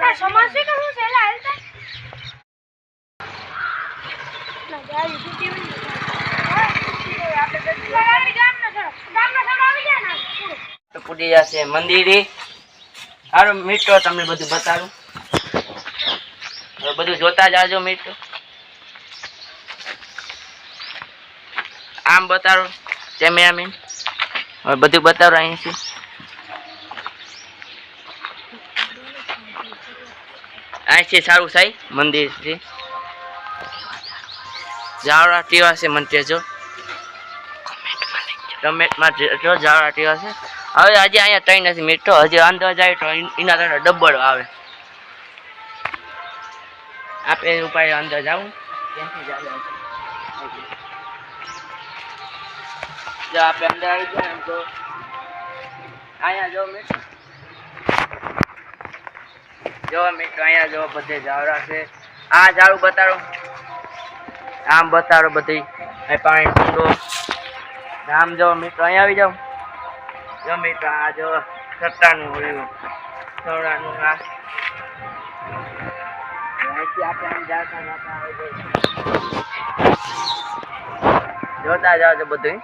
સમજશે કે હું છેલ્લા હાલતા ના ગાડી તૂટી હોય ગામના સર ગામના સર આવી જાય ને પૂરું. તો પૂરી જશે મંદિરે સારું મિત્રો તમને બધું બતાડું હવે બધું જોતા જાજો મિત્રો આમ બતાડો કેમેરામેન હવે બધું બતાવો અહીંથી અહીંથી સારું થાય મંદિરથી જાવડા ટીવા છે મંદિર જો કમેન્ટમાં જો જાવડા ટીવા છે. હવે હજી અહીંયા ટ્રેન નથી મીઠો હજી અંદર જાય તો એન- તરફ ડબ્બલ આવે. આપણે ઉપાય અંદર જાવું. આપણે અંદર આવી જાય એમ તો. અહીંયા જો મીઠો જો મીઠો અહીંયા જો બધે જાવડા છે આ ઝાડું બતાડો આમ બતાડો બધી અહીં પાણી કુંડો આમ જો મિત્રો અહીંયા આવી જાઓ જો મિત્રો આ જો સટ્ટાનું ઓલું સોડાનું આ અહીંથી આપણે આમ જાતા જાતા આવી જઈએ. જોતા જાઓ છો બધું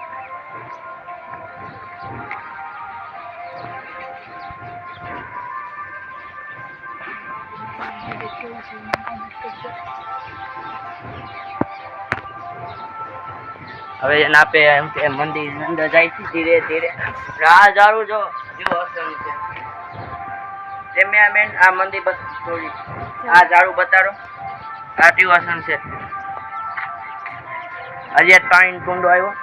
હવે એને એમ કે મંદિર અંદર જાય છે ધીરે ધીરે. રાહ જાળું જો જો અસર છે કેમેરામેન આ મંદિર બસ થોડી આ ઝાડુ બતાડો. આ ટીવાસન છે. એક પાણી કુંડો આવ્યો.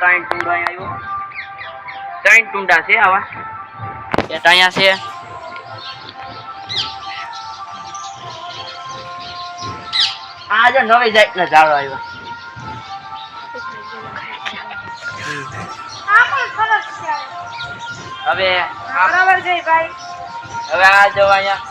પાણી કુંડો અહીંયા આવ્યો. ત્રણ ટુંડા છે આવા. અહીંયા છે આ જો નવી જાતનો ઝાડો આવ્યો આ પણ સરસ છે હવે બરાબર છે ભાઈ હવે આ જો અહીંયા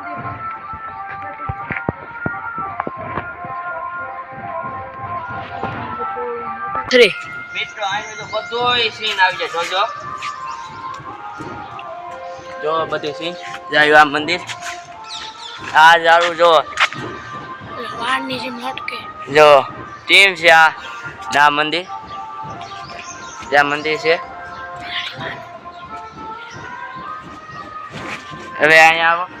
થ્રી મિત્રો અહીં તો બધોય સીન આવી જાય. જોજો. જો બધી સીન જાય આ મંદિર. આ જારું જો. વાળની જેમ લટકે. જો ટીમ છે આ આ મંદિર. ત્યાં મંદિર છે. હવે અહીંયા આવો.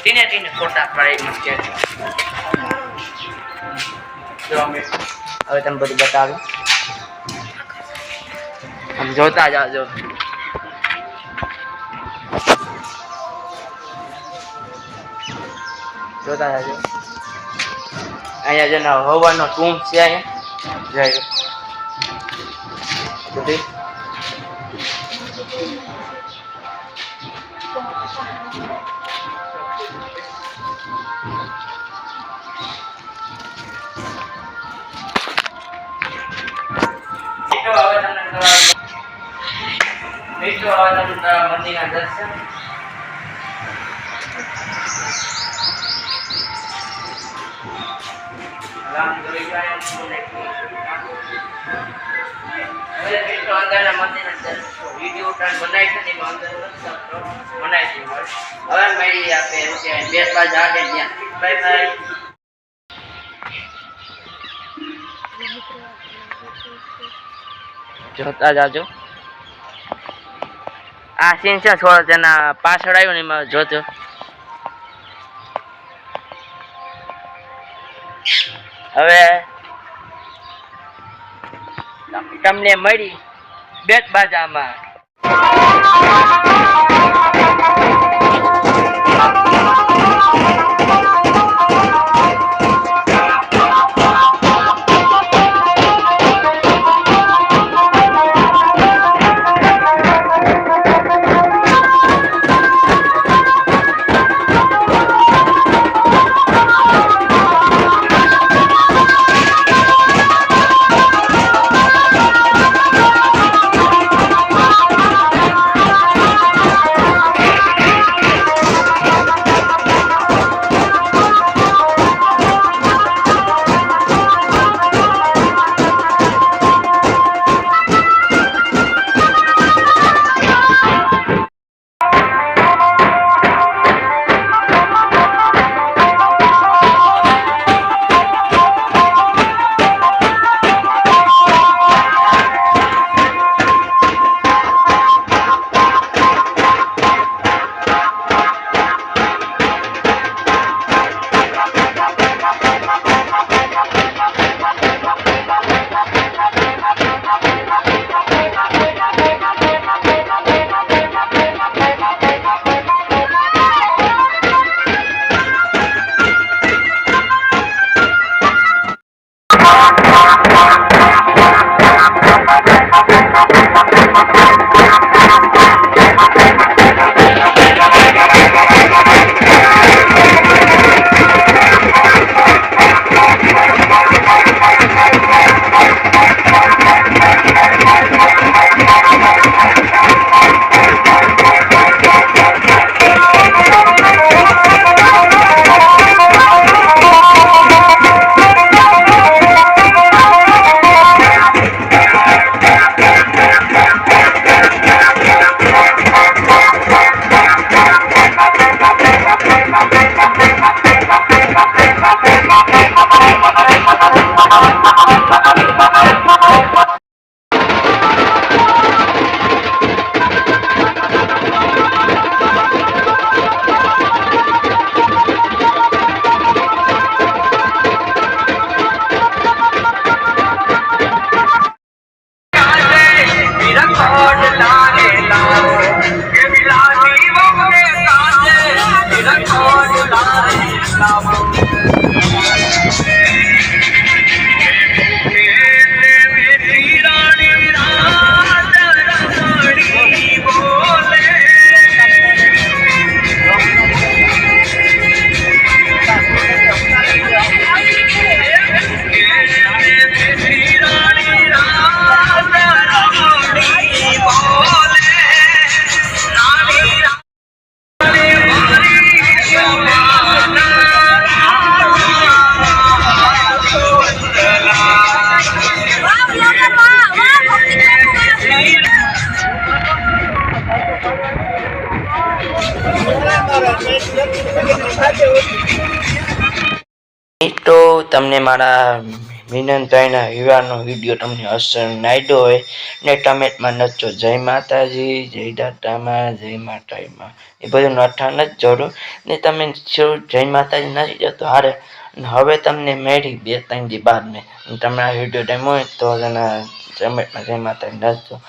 ટીને ટીને ફોટા પડાવી મૂકીએ જો અમે હવે તમે બધું બતાવ્યું આમ જોતા જાજો જોતા જાજો અહીંયા જેનો હવાનો ટૂંક છે અહીંયા જય હવે તમને કરવા મંદિરના દર્શન રામ જોઈ ગયા એમ મને હવે મિત્રો અંદરના મંદિરના દર્શન વિડીયો ઉતાર બનાવી છે ને એમાં અંદર નથી શકતો બનાવી છે હવે મળી આપે એવું કે બે બાજુ આગળ ત્યાં બાય બાય જોતા જાજો આ સીન છે, થોડો તેના પાછળ આવ્યો ને એમાં જોજો હવે તમને મળી બેટ બાજામાં. તો તમને મારા મિનનભાઈના વિવાહનો વીડિયો તમને અસર નાખ્યો હોય ને ટમેટમાં નચો. જય માતાજી, જય દાતામાં, જય માતાજીમાં એ બધું નઠા નથી જોડો. ને તમે જય માતાજી નથી જતો હારે. હવે તમને મેળી બે ત્રણ દી બાદ મેં તમને આ વીડિયો ટાઈમ હોય તો એના ટમેટમાં જય માતાજી નચો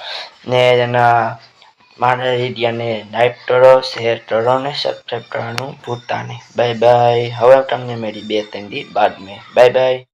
ને એના મારા વિડીયોને લાઈક કરો શેર કરો ને સબસ્ક્રાઈબ કરવાનું ભૂલતા નહીં. બાય બાય હવે તમને મેળી બે ત્રણ દી બાદ મેં બાય બાય